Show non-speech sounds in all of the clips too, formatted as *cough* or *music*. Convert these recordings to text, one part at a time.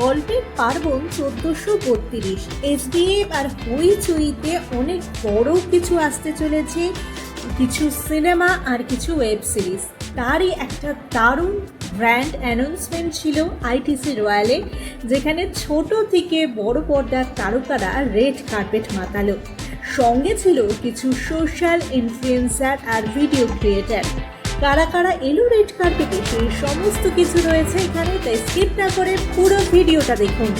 গল্পের পার্বণ চোদ্দশো বত্রিশ। এসডিএফ আর হইচইতে অনেক বড় কিছু আসতে চলেছে, কিছু সিনেমা আর কিছু ওয়েব সিরিজ। তারই একটা দারুণ ব্র্যান্ড অ্যানাউন্সমেন্ট ছিল আইটিসি রয়্যালে, যেখানে ছোট থেকে বড় পর্দার তারকারা রেড কার্পেট মাতালো। সঙ্গে ছিল কিছু সোশ্যাল ইনফ্লুয়েন্সার আর ভিডিও ক্রিয়েটার। কারা কারা এলো রেড কার্পেটে সেই সমস্ত কিছু রয়েছে এখানে, তাই স্কিপ না করে পুরো ভিডিওটা দেখুন।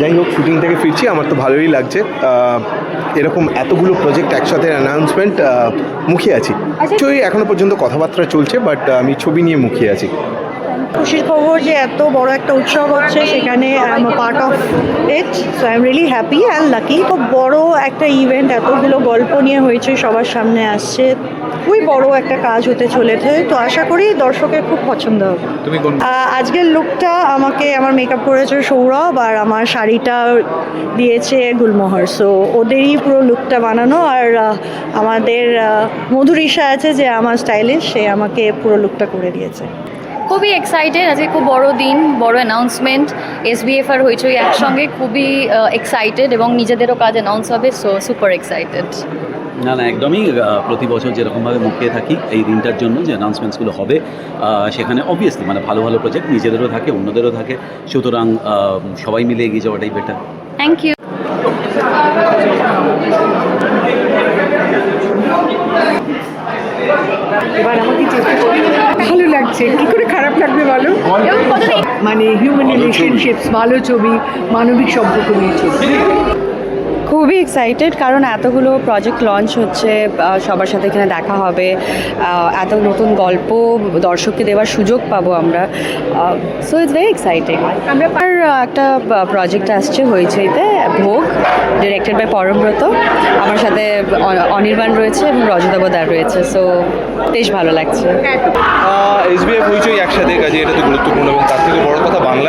যাই হোক শুটিং থেকে ফিরছি। আমার তো ভালোই লাগছে। এরকম এতগুলো প্রজেক্ট একসাথে অ্যানাউন্সমেন্ট মুখিয়ে আছি। নিশ্চয়ই এখনও পর্যন্ত কথাবার্তা চলছে বাট আমি ছবি নিয়ে মুখিয়ে আছি। খুশির খবর যে এত বড় একটা উৎসব হচ্ছে সেখানে I am part of it so I am really happy and lucky খুব বড় একটা ইভেন্ট এতগুলো গল্প নিয়ে হয়েছে সবার সামনে আসছে। খুবই বড় একটা কাজ হতে চলেছে। তো আশা করি দর্শকের খুব পছন্দ হবে। আজকের লুকটা আমাকে আমার মেকআপ করেছে সৌরভ আর আমার শাড়িটা দিয়েছে গুলমোহর। সো ওদেরই পুরো লুকটা বানানো আর আমাদের মধুরিষা আছে যে আমার স্টাইলিশ সে আমাকে পুরো লুকটা করে দিয়েছে। খুবই এক্সাইটেড আজকে খুব বড় দিন বড় অ্যানাউন্সমেন্ট এসবিএফ আর হইচই একসঙ্গে খুবই এক্সাইটেড এবং নিজেদেরও কাজ অ্যানাউন্স হবে সো সুপার এক্সাইটেড না না একদমই প্রতি বছর যেরকমভাবে মুখিয়ে থাকি এই দিনটার জন্য যে অ্যানাউন্সমেন্টসগুলো হবে সেখানে অবভিয়াসলি মানে ভালো ভালো প্রজেক্ট নিজেদেরও থাকে অন্যদেরও থাকে সুতরাং সবাই মিলে এগিয়ে যাওয়াটাই বেটার থ্যাংক ইউ ভালো লাগছে? কি করে খারাপ লাগবে বলো? মানে হিউম্যান রিলেশনশিপস ভালো ছবি মানবিক সম্পর্ক নিয়ে ছবি। খুবই এক্সাইটেড কারণ এতগুলো প্রজেক্ট লঞ্চ হচ্ছে সবার সাথে এখানে দেখা হবে এত নতুন গল্প দর্শককে দেওয়ার সুযোগ পাবো আমরা সো ইটস ভেরি এক্সাইটিং আমরা আর একটা প্রজেক্ট আসছে হইচইতে ভোগ ডিরেক্টেড বাই পরমব্রত আমার সাথে অনির্বাণ রয়েছে এবং রজতাবদার রয়েছে সো বেশ ভালো লাগছে। এসবিএফ হইচই একসাথে কাজে এটা তো গুরুত্বপূর্ণ এবং তার থেকে বড় কথা বাংলার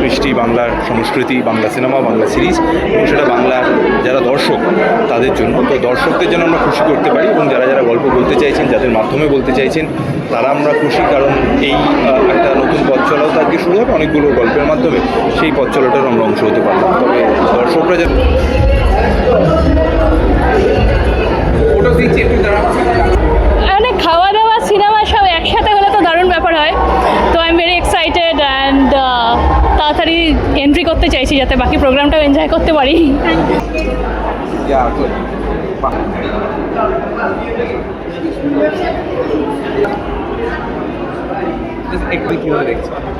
কৃষ্টি বাংলার সংস্কৃতি, বাংলা সিনেমা, বাংলা সিরিজ, এবং সেটা বাংলার যারা দর্শক, তাদের জন্য। তো দর্শকদের যেন আমরা খুশি করতে পারি এবং যারা যারা গল্প বলতে চাইছেন, যাদের মাধ্যমে বলতে চাইছেন, তারা আমরা খুশি। কারণ এই একটা নতুন পথ চলাও আজকে শুরু হবে অনেকগুলো গল্পের মাধ্যমে। সেই পথ চলাটারও আমরা অংশ হতে পারলাম। তবে দর্শকরা যেন মানে করতে চাইছি যাতে বাকি প্রোগ্রামটাও এনজয় করতে পারি।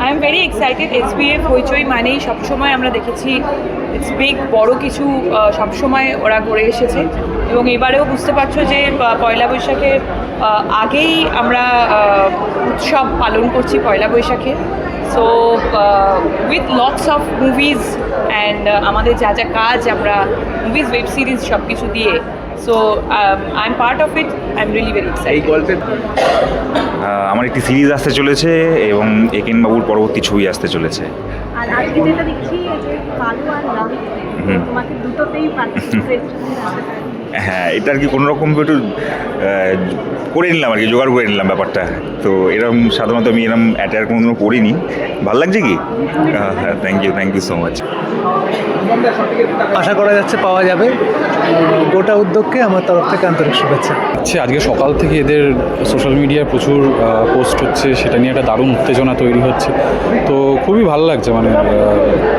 I am very excited SBF Hoichoi মানেই সবসময় আমরা দেখেছি ইটস বিগ বড় কিছু সবসময় ওরা করে এসেছে। এবং এবারেও বুঝতে পারছ যে পয়লা বৈশাখের আগেই আমরা উৎসব পালন করছি পয়লা বৈশাখে। So with lots of movies and আমাদের যা যা কাজ আমরা মুভিজ ওয়েব সিরিজ সব কিছু দিয়ে so I am part of it I am really very এই আমার একটি সিরিজ আসতে চলেছে এবং একেন বাবুর পরবর্তী ছবি আসতে চলেছে। আর আজকে যেটা দেখছি যে কালো আর লাল তোমাকে দুটোতেই পাচ্ছি *laughs* হ্যাঁ এটা আর কি কোনো রকম একটু করে নিলাম আর কি জোগাড় করে নিলাম ব্যাপারটা। তো এরকম সাধারণত আমি এরকম অ্যাটায়ার কোনোদিনও করিনি। ভালো লাগছে কি? হ্যাঁ thank you thank you so much আশা করা যাচ্ছে পাওয়া যাবে। গোটা উদ্যোগকে আমার তরফ থেকে আন্তরিক শুভেচ্ছা। হচ্ছে আজকে সকাল থেকে এদের সোশ্যাল মিডিয়ায় প্রচুর পোস্ট হচ্ছে সেটা নিয়ে একটা দারুণ উত্তেজনা তৈরি হচ্ছে। তো খুবই ভালো লাগছে মানে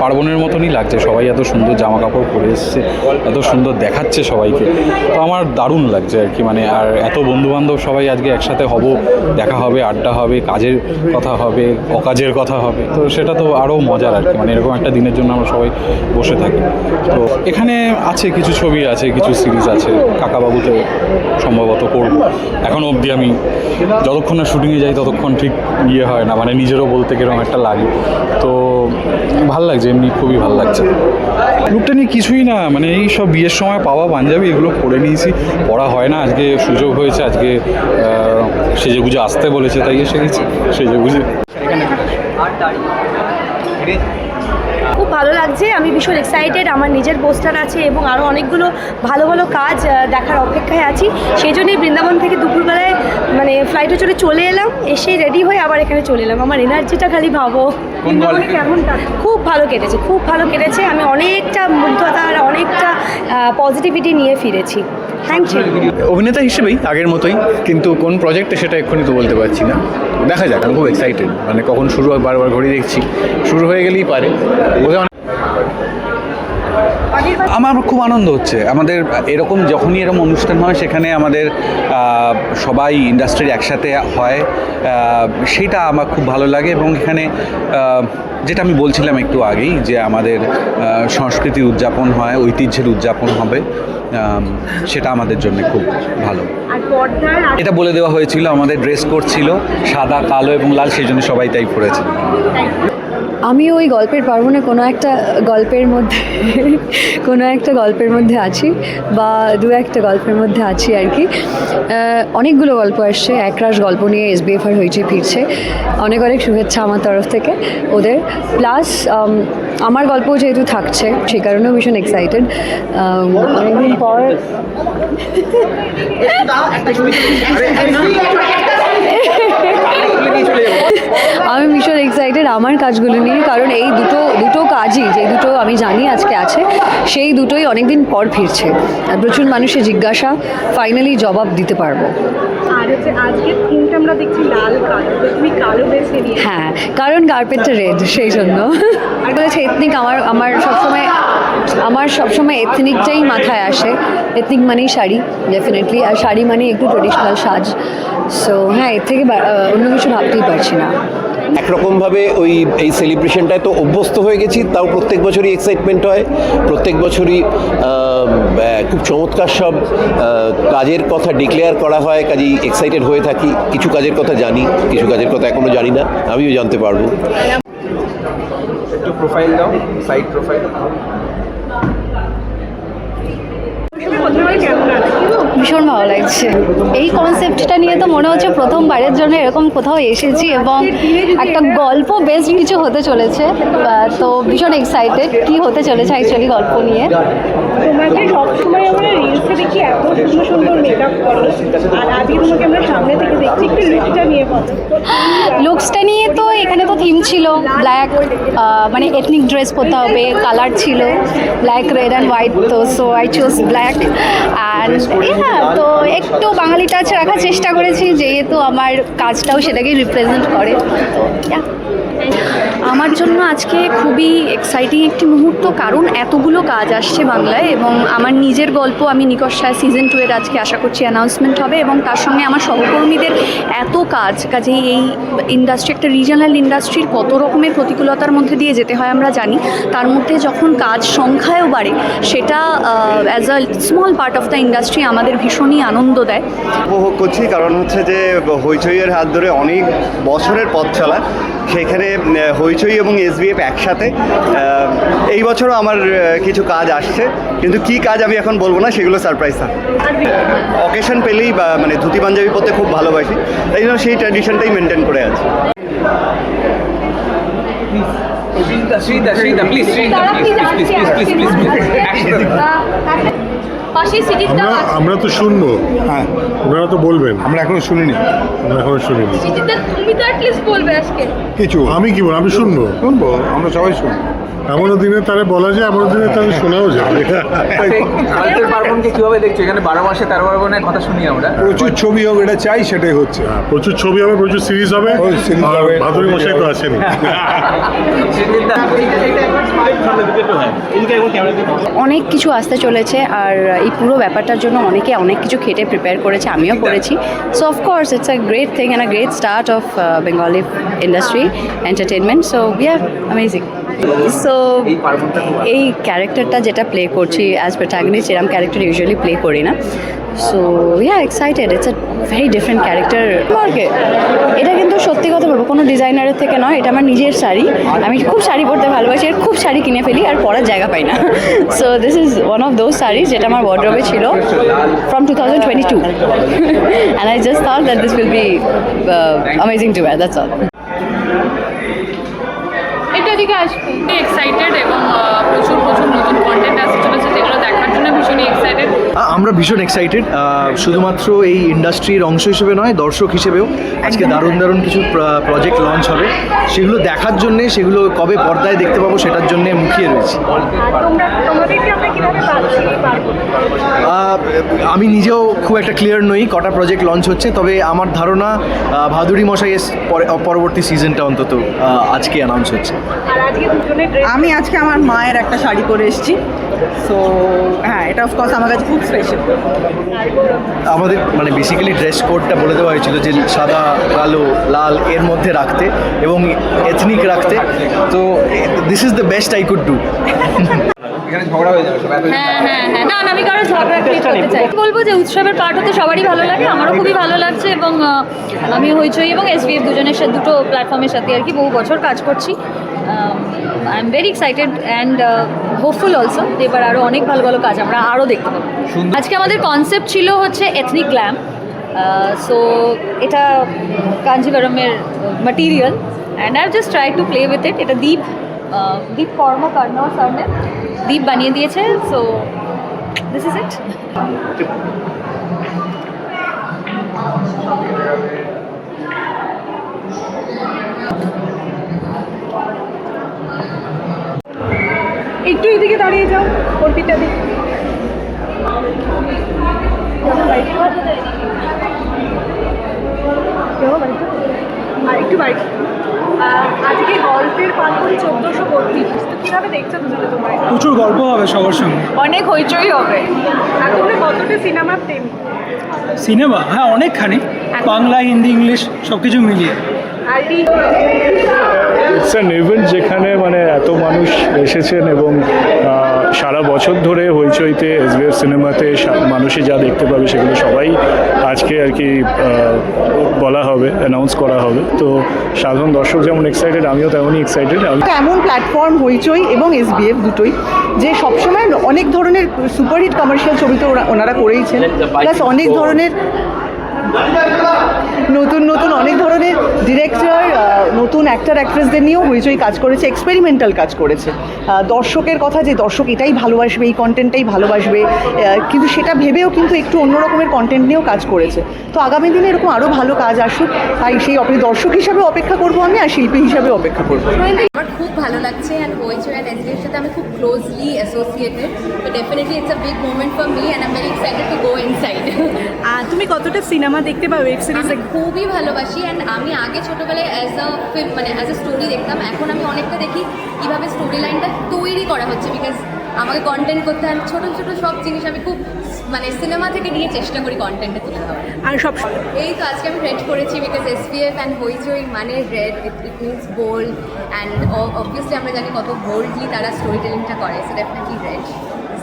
পার্বণের মতনই লাগছে। সবাই এত সুন্দর জামা কাপড় পরে এসছে এত সুন্দর দেখাচ্ছে সবাইকে। তো আমার দারুণ লাগছে আর কি মানে আর এত বন্ধুবান্ধব সবাই আজকে একসাথে হব, দেখা হবে, আড্ডা হবে, কাজের কথা হবে, অকাজের কথা হবে, তো সেটা তো আরও মজার আর কি মানে এরকম একটা দিনের জন্য আমরা সবাই বসে থাকি। তো এখানে আছে কিছু ছবি, আছে কিছু সিরিজ আছে কাকাবাবুতে সম্ভবত করব। এখন অবধি আমি যতক্ষণ না শুটিংয়ে যাই ততক্ষণ ঠিক ইয়ে হয় না মানে নিজেরও বলতে কীরকম একটা লাগে। তো ভালো লাগছে, এমনি খুবই ভালো লাগছে। লুকটা নিয়ে কিছুই না মানে এই সব বিয়ের সময় পাওয়া পাঞ্জাবি, এগুলো পরে নিয়েছি। পড়া হয় না, আজকে সুযোগ হয়েছে, আজকে সেজে গুজে আসতে বলেছে, তাই এসে গেছি, সেজে গুজে। খুব ভালো লাগছে। আমি ভীষণ এক্সাইটেড আমার নিজের পোস্টার আছে এবং আরও অনেকগুলো ভালো ভালো কাজ দেখার অপেক্ষায় আছি। সেই জন্যই বৃন্দাবন থেকে দুপুরবেলায় মানে ফ্লাইটে চড়ে চলে এলাম এসে রেডি হয়ে আবার এখানে চলে এলাম। আমার এনার্জিটা খালি ভাবো? খুব ভালো কেটেছে খুব ভালো কেটেছে। আমি অনেকটা মুগ্ধতা আর অনেকটা পজিটিভিটি নিয়ে ফিরেছি। অভিনেতা হিসেবেই আগের মতোই, কিন্তু কোন প্রজেক্টে সেটা এক্ষুনি তো বলতে পারছি না। দেখা যাক, আমি খুব এক্সাইটেড মানে কখন শুরু হয়, বারবার ঘড়ি দেখছি। শুরু হয়ে গেলেই পারে। আমার খুব আনন্দ হচ্ছে। আমাদের এরকম যখনই এরকম অনুষ্ঠান হয় সেখানে আমাদের সবাই ইন্ডাস্ট্রির একসাথে হয়। সেটা আমার খুব ভালো লাগে এবং এখানে যেটা আমি বলছিলাম একটু আগেই যে আমাদের সংস্কৃতি উদযাপন হয় ঐতিহ্যের উদযাপন হবে সেটা আমাদের জন্য খুব ভালো। এটা বলে দেওয়া হয়েছিল আমাদের ড্রেস কোড ছিল সাদা কালো এবং লাল সেই জন্য সবাই তাই পড়েছে আমি ওই গল্পের পারব না কোনো একটা গল্পের মধ্যে *laughs* কোনো একটা গল্পের মধ্যে আছি বা দু একটা গল্পের মধ্যে আছি আর কি। অনেকগুলো গল্প আসছে একরাশ গল্প নিয়ে এস বি এফ আর হয়েছে ফিরছে। অনেক অনেক শুভেচ্ছা আমার তরফ থেকে ওদের। প্লাস আমার গল্প যেহেতু থাকছে সেই কারণেও ভীষণ এক্সাইটেড অনেকদিন পর *laughs* আমি ভীষণ এক্সাইটেড আমার কাজগুলো নিয়ে কারণ এই দুটো দুটো কাজই যে দুটো আমি জানি আজকে আছে সেই দুটোই অনেকদিন পর ফিরছে। আর প্রচুর মানুষের জিজ্ঞাসা ফাইনালি জবাব দিতে পারব। আর হচ্ছে আজকের থিমটা আমরা দেখছি লাল কালো তো তুমি কালো বেছে নিয়ে হ্যাঁ কারণ কার্পেটটা রেড সেই জন্য। আর বলেছে এথনিক আমার আমার সবসময় আমার সবসময় এথনিকটাই মাথায় আসে। এথনিক মানেই শাড়ি ডেফিনেটলি আর শাড়ি মানে একটু ট্রেডিশনাল সাজ। সো হ্যাঁ এর থেকে অন্য কিছু ভাবতেই পারছি না। একরকমভাবে ওই এই সেলিব্রেশনটায় তো অভ্যস্ত হয়ে গেছি তাও প্রত্যেক বছরই এক্সাইটমেন্ট হয়। প্রত্যেক বছরই খুব চমৎকার সব কাজের কথা ডিক্লেয়ার করা হয় কাজেই এক্সাইটেড হয়ে থাকি। কিছু কাজের কথা জানি কিছু কাজের কথা এখনও জানি না আমিও জানতে পারব। একটু প্রোফাইল দাও সাইড প্রোফাইল ভীষণ ভালো লাগছে। এই কনসেপ্টটা নিয়ে তো মনে হচ্ছে প্রথমবারের জন্য এরকম কোথাও এসেছি এবং একটা গল্প বেস্ট কিছু হতে চলেছে। তো ভীষণ এক্সাইটেড কি হতে চলেছে অ্যাকচুয়ালি গল্প নিয়ে। তোমাকে সবসময় আমরা রিলসে দেখি এত সুন্দর সুন্দর মেকআপ করো আর আজকে তোমাকে আমরা সামনে থেকে দেখছি একটু লুকটা নিয়ে বলো। লুকসটা নিয়ে তো এখানে তো থিম ছিল ব্ল্যাক মানে এথনিক ড্রেস পরতে হবে কালার ছিল ব্ল্যাক রেড অ্যান্ড হোয়াইট তো so I choose black and তো একটু বাঙালি টাচ রাখার চেষ্টা করেছি যেহেতু আমার কাজটাও সেটাকে রিপ্রেজেন্ট করে তো. আমার জন্য আজকে খুবই এক্সাইটিং একটি মুহূর্ত কারণ এতগুলো কাজ আসছে বাংলায় এবং আমার নিজের গল্প আমি নিকষায় সিজন টু এর আজকে আশা করছি অ্যানাউন্সমেন্ট হবে এবং তার সঙ্গে আমার সহকর্মীদের এত কাজ কাজেই এই ইন্ডাস্ট্রি একটা রিজনাল ইন্ডাস্ট্রির কত রকমের প্রতিকূলতার মধ্যে দিয়ে যেতে হয় আমরা জানি। তার মধ্যে যখন কাজ সংখ্যায়ও বাড়ে সেটা as a small part of the industry আমাদের ভীষণই আনন্দ দেয়। উপভোগ করছি কারণ হচ্ছে যে হইচইয়ের হাত ধরে অনেক বছরের পথ চলা সেখানে আহ, হইচই এবং এসবিএফ একসাথে এই বছরও আমার কিছু কাজ আসছে কিন্তু কি কাজ আমি এখন বলব না সেগুলো সারপ্রাইজ থাক অকেশন পেলেই বা মানে ধুতি পাঞ্জাবি পরতে খুব ভালোবাসি তাই জন্য সেই ট্র্যাডিশনটাই মেনটেন করে আছি সিটিটা আমরা আমরা তো শুনব। হ্যাঁ। ওনারা তো বলবেন। আমরা এখনও শুনিনি। আমরা এখনও শুনিনি। সিটিতে তুমি তো অ্যাটলিস্ট বলবে আজকে। কিছু। আমি কি বলব আমি শুনব। শুনব। আমরা সবাই শুনব। এমনও দিনে তারা বলা যায় এমনও দিনে তারা শোনাও যায়। কালকের পার্বণকে কীভাবে দেখছ? এখানে বারো মাসে তেরো পার্বণের কথা শুনি আমরা। প্রচুর ছবি হোক এটা চাই সেটাই হচ্ছে। হ্যাঁ প্রচুর ছবি হবে প্রচুর সিরিজ হবে। ভাদুরী মশাই তো আছেন অনেক কিছু আসতে চলেছে আর এই পুরো ব্যাপারটার জন্য অনেকে অনেক কিছু খেটে প্রিপেয়ার করেছে আমিও করেছি। So of course it's a great thing and a great start of Bengali industry entertainment so yeah amazing so এই ক্যারেক্টারটা যেটা প্লে করছি অ্যাজ প্রোটাগনিস্ট এরম ক্যারেক্টার ইউজুয়ালি প্লে করি না। So yeah excited it's a very different character মার্কে এটা কিন্তু সত্যি কথা বলব, কোনো ডিজাইনারের থেকে নয়, এটা আমার নিজের শাড়ি। আমি খুব শাড়ি পরতে ভালোবাসি আর খুব শাড়ি কিনে ফেলি আর পরার জায়গা পাই না। So this is one of those sari যেটা আমার ওয়ার্ড্রবে ছিল from two thousand twenty two and I just thought that this will be amazing to wear that's all দিকে আসবে? এক্সাইটেড এবং প্রচুর প্রচুর নতুন কন্টেন্ট আসতে চলেছে, যেগুলো দেখার জন্য ভীষণই এক্সাইটেড আমরা ভীষণ এক্সাইটেড শুধুমাত্র এই ইন্ডাস্ট্রির অংশ হিসেবে নয় দর্শক হিসেবেও। আজকে দারুণ দারুণ কিছু প্রজেক্ট লঞ্চ হবে। সেগুলো দেখার জন্যে সেগুলো কবে পর্দায় দেখতে পাবো সেটার জন্য মুখিয়ে রয়েছি। আমি নিজেও খুব একটা ক্লিয়ার নই কটা প্রজেক্ট লঞ্চ হচ্ছে তবে আমার ধারণা আহ, মশাই পরবর্তী সিজনটা অন্তত আজকে অ্যানাউন্স হচ্ছে। আমি আজকে আমার মায়ের একটা শাড়ি পরে এসেছি। সো হ্যাঁ এটা অফকোর্স আমার কাছে খুব স্পেশাল আমাদের মানে বেসিক্যালি ড্রেস কোডটা বলে দেওয়া হয়েছিল যে সাদা কালো লাল এর মধ্যে রাখতে এবং এথনিক রাখতে। তো this is the best I could do এখানে ঝগড়া হয়ে যাবে হ্যাঁ হ্যাঁ হ্যাঁ। না না, আমি কারও ঝগড়া ক্রিয়েট করতে চাই বলব যে উৎসবের পার্ট হতে সবারই ভালো লাগে আমারও খুবই ভালো লাগছে এবং আমি হইচই এবং এসবিএফ দুজনের সাথে দুটো প্ল্যাটফর্মের সাথে আর কি বহু বছর কাজ করছি। I am very excited and hopeful also এবার আরও অনেক ভালো ভালো কাজ আমরা আরও দেখতে পাবো। আজকে আমাদের কনসেপ্ট ছিল হচ্ছে এথনিক গ্ল্যাম সো এটা কাঞ্জিভারমের material and I just try to play with it এটা দীপ আহ, দীপ কর্ম কর্ণ স্বর্ণের দীপ বানিয়ে দিয়েছে সো দিস ইজ ইট একটু এদিকে দাঁড়িয়ে যাও অর্পিতা দিক আর একটু বাইক আজকে গল্পের পার্বণ চোদ্দশো বত্রিশ তো কীভাবে দেখছ দুজনে তোমায়? প্রচুর গল্প হবে সবার সঙ্গে। অনেক হইচই হবে। আর তোমরা কতটা সিনেমার প্রেম? সিনেমা? হ্যাঁ অনেকখানি। বাংলা হিন্দি ইংলিশ সব কিছু মিলিয়ে। আর ইটস অ্যান ইভেন্ট যেখানে মানে এত মানুষ এসেছেন এবং সারা বছর ধরে হইচইতে এস এসবিএফ সিনেমাতে মানুষে যা দেখতে পাবে সেগুলো সবাই আজকে আর কি বলা হবে অ্যানাউন্স করা হবে। তো সাধারণ দর্শক যেমন এক্সাইটেড আমিও তেমনই এক্সাইটেড আমি এমন প্ল্যাটফর্ম হইচই এবং এস এসবিএফ দুটোই যে সবসময় অনেক ধরনের সুপারহিট কমার্শিয়াল ছবি তো ওরা- ওনারা করেইছেন। প্লাস অনেক ধরনের নতুন নতুন অনেক ধরনের ডিরেক্টর নতুন অ্যাক্টার অ্যাক্ট্রেসদের নিয়েও হইচই কাজ করেছে এক্সপেরিমেন্টাল কাজ করেছে। দর্শকের কথা যে দর্শক এটাই ভালোবাসবে এই কন্টেন্টটাই ভালোবাসবে কিন্তু সেটা ভেবেও কিন্তু একটু অন্য রকমের কন্টেন্ট নিয়েও কাজ করেছে। তো আগামী দিনে এরকম আরও ভালো কাজ আসুক তাই সেই অপে- দর্শক হিসাবে অপেক্ষা করব আমি আর শিল্পী হিসাবে অপেক্ষা করব। আমার খুব ভালো লাগছে অ্যান্ড হইচই অ্যান্ড এসবিএর সাথে আমি খুব ক্লোজলি অ্যাসোসিয়েটেড তো definitely it's a big moment for me and I am very excited to go inside তুমি কতটা সিনেমা দেখতে পাও ওয়েব সিরিজ খুবই ভালোবাসি অ্যান্ড আমি আগে ছোটোবেলায় অ্যাজ আ ফিল্ম মানে অ্যাজ আ স্টোরি দেখতাম এখন আমি অনেকটা দেখি কীভাবে স্টোরি লাইনটা তৈরি করা হচ্ছে বিকজ আমাকে কন্টেন্ট করতে হয়। ছোটো ছোটো সব জিনিস আমি খুব মানে সিনেমা থেকে নিয়ে চেষ্টা করি কন্টেন্টে তুলে ধরার। আর সব এই তো আজকে আমি রেড করেছি বিকজ এসপিএফ অ্যান্ড হইচই মানে red it it means bold and obviously আমরা জানি কত বোল্ডলি তারা স্টোরি টেলিংটা করে সো ডেফিনেটলি রেড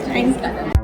থ্যাংক